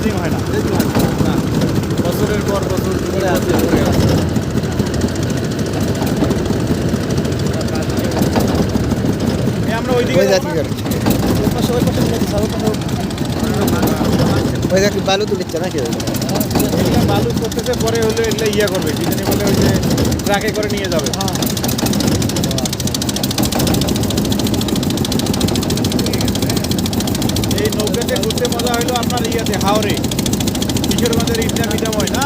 Dredging হয় না। হয় বছরের পর বছর পরে আছে পরে আছে আমরা ওইদিকে ওই দেখি বালু তুলিচ্ছে নাকি বালু করতেছে পরে হলে এগুলো ইয়া করবে কি জানি বলে ওই যে ট্রাকে করে নিয়ে যাবে। এই ঘুরতে মজা হইল আপনার ইয়াতে হাওড়ে কিশোরগঞ্জের ইটনা মিটা হয় না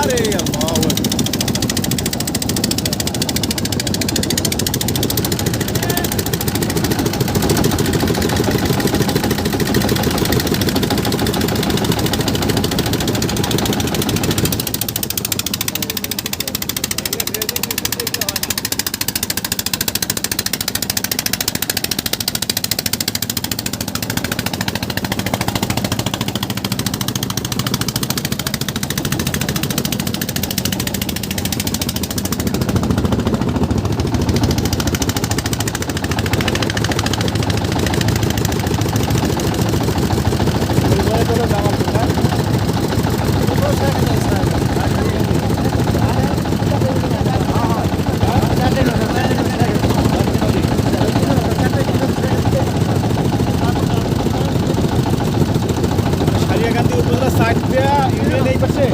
দেয়া ইউনিয়ন এই পাশে।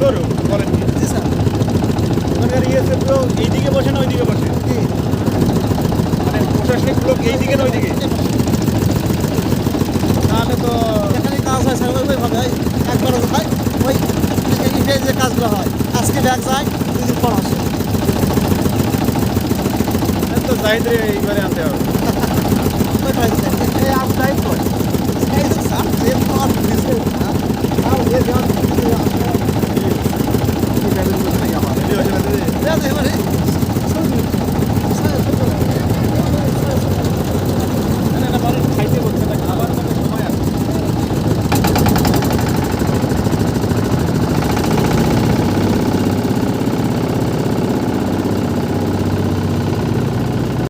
তোর বলেন। জি স্যার। ওখানকার ইয়েছে পুরো এইদিকে বসে না ওইদিকে বসে? মানে প্রশাসনিক লোক এইদিকে না ওইদিকে? তাহলে তো এখানে কাজ হয় স্যার ওই ওইভাবে হয়। একবার হয়। ওই এই যে কাজগুলো হয় আজকে ব্যাগ যায় দুই দিন পর আসে। তো জাহিদ রে এইবারে আনতে হবে। 这样子，这样子，这样子有问题。